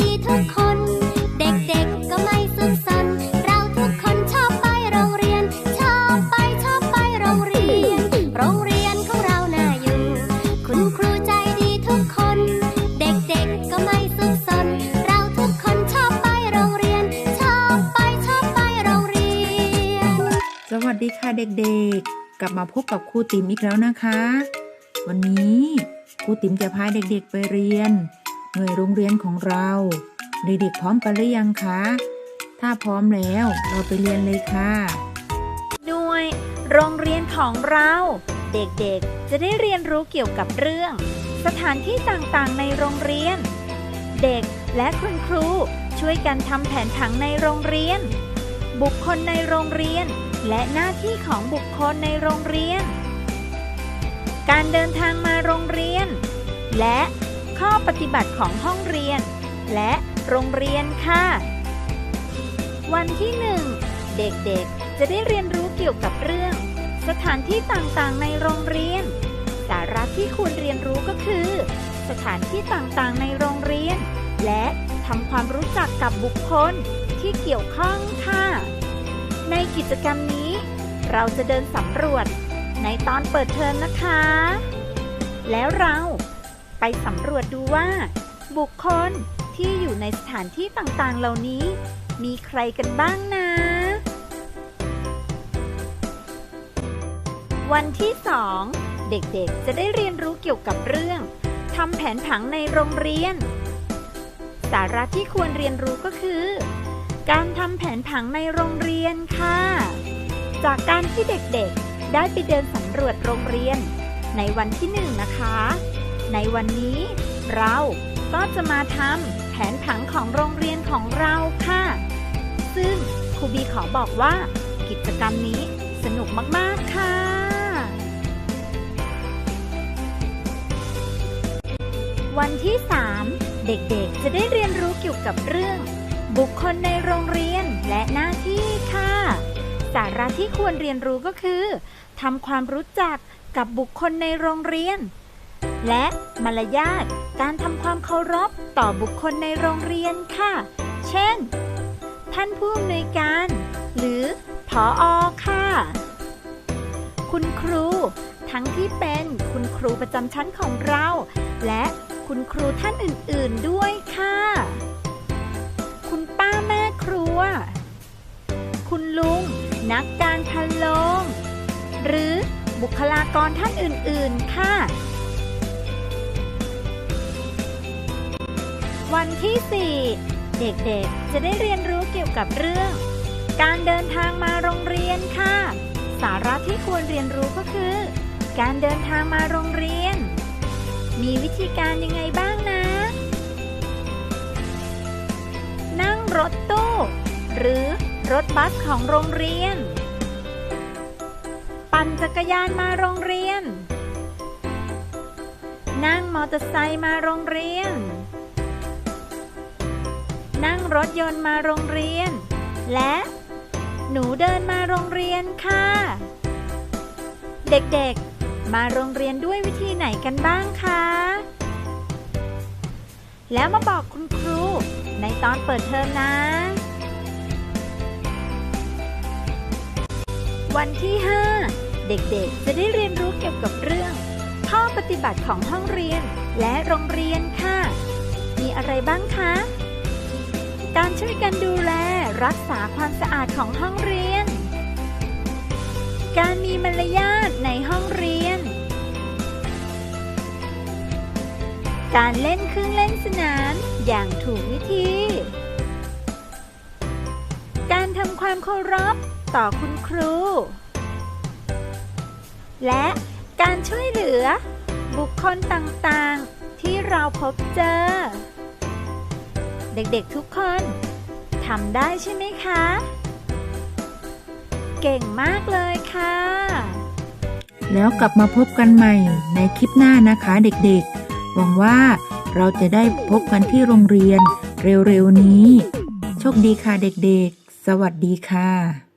ดีทุกคนเด็กๆก็ไม่สุขสนเราทุกคนชอบไปโรงเรียนชอบไปชอบไปโรงเรียนโรงเรียนของเราน่าอยู่คุณครูใจดีทุกคนเด็กๆก็ไม่สุขสนเราทุกคนชอบไปโรงเรียนชอบไปชอบไปโรงเรียนสวัสดีค่ะเด็กๆ กลับมาพบกับครูติ๋มอีกแล้วนะคะ วันนี้ ครูติ๋มจะพาเด็กๆไปเรียน หน่วยโรงเรียนของเรา เด็กๆพร้อมกันหรือยังคะ ถ้าพร้อมแล้วเราไปเรียนเลยค่ะ หน่วย โรงเรียนของเรา เด็กๆ จะได้เรียนรู้เกี่ยวกับเรื่อง สถานที่ต่างๆในโรงเรียน เด็กและคุณครูช่วยกันทำแผนผังในโรงเรียน บุคคลในโรงเรียน และหน้าที่ของบุคคลในโรงเรียน การเดินทางมาโรงเรียน และข้อปฏิบัติของห้องเรียน และโรงเรียนค่ะ วันที่หนึ่งเด็กๆ จะได้เรียนรู้เกี่ยวกับเรื่อง สถานที่ต่างๆ ในโรงเรียน สาระที่ควรเรียนรู้ก็คือ สถานที่ต่างๆ ในโรงเรียน และทำความรู้จักกับบุคคลที่เกี่ยวข้องค่ะ ในกิจกรรมนี้ เราจะเดินสำรวจ ในตอนเปิดเทอมนะคะ แล้วเราไปสำรวจดูว่า บุคคลที่อยู่ในสถานที่ต่างๆ เหล่านี้ มีใครกันบ้างนะ วันที่สองเด็กๆ จะได้เรียนรู้เกี่ยวกับเรื่องทำแผนผังในโรงเรียน สาระที่ควรเรียนรู้ก็คือ การทำแผนผังในโรงเรียนค่ะ จากการที่เด็กๆ ได้ไปเดินสำรวจโรงเรียน ในวันที่หนึ่งนะคะ ในวันนี้ เราก็จะมาทำแผนผังของโรงเรียนของเราค่ะ ซึ่งครูบีขอบอกว่า กิจกรรมนี้สนุกมาก ๆ ค่ะ วันที่ 3 เด็กๆ จะได้เรียนรู้เกี่ยวกับเรื่อง บุคคลในโรงเรียนและหน้าที่ค่ะ สาระที่ควรเรียนรู้ก็คือทำความรู้จักกับบุคคลในโรงเรียน และมารยาทการทำความเคารพต่อบุคคลในโรงเรียนค่ะ เช่น ท่านผู้อำนวยการ หรือผออค่ะ คุณครู ทั้งที่เป็นคุณครูประจำชั้นของเรา และคุณครูท่านอื่น ๆด้วยค่ะ คุณป้าแม่ครัว คุณลุง นักการพะโลง หรือบุคลากรท่านอื่น ๆ ค่ะ วันที่ 4 เด็ก ๆ จะได้เรียนรู้เกี่ยวกับเรื่อง การเดินทางมาโรงเรียนค่ะ สาระที่ควรเรียนรู้ก็คือ การเดินทางมาโรงเรียน มีวิธีการยังไงบ้างนะ นั่งรถตู้ หรือ รถบัสของโรงเรียน ปั่นจักรยานมาโรงเรียน นั่งมอเตอร์ไซค์มาโรงเรียน นั่งรถยนต์มาโรงเรียน และ หนูเดินมาโรงเรียนค่ะ เด็กๆ มาโรงเรียนด้วยวิธีไหนกันบ้างคะ แล้วมาบอกคุณครูในตอนเปิดเทอมนะ วันที่ 5 เด็กๆ จะได้เรียนรู้เกี่ยวกับเรื่อง ข้อปฏิบัติของห้องเรียนและโรงเรียนค่ะ มีอะไรบ้างคะ การช่วยกันดูแลรักษาความสะอาดของห้องเรียน การมีมารยาทในห้องเรียน การเล่นเครื่องเล่นสนามอย่างถูกวิธี การทำความเคารพ ต่อคุณครู และการช่วยเหลือ บุคคลต่างๆ ที่เราพบเจอ เด็กๆทุกคนทำได้ใช่ไหมคะ เก่งมากเลยค่ะ แล้วกลับมาพบกันใหม่ในคลิปหน้านะคะเด็กๆ หวังว่าเราจะได้พบกันที่โรงเรียนเร็วๆนี้ โชคดีค่ะเด็กๆ สวัสดีค่ะ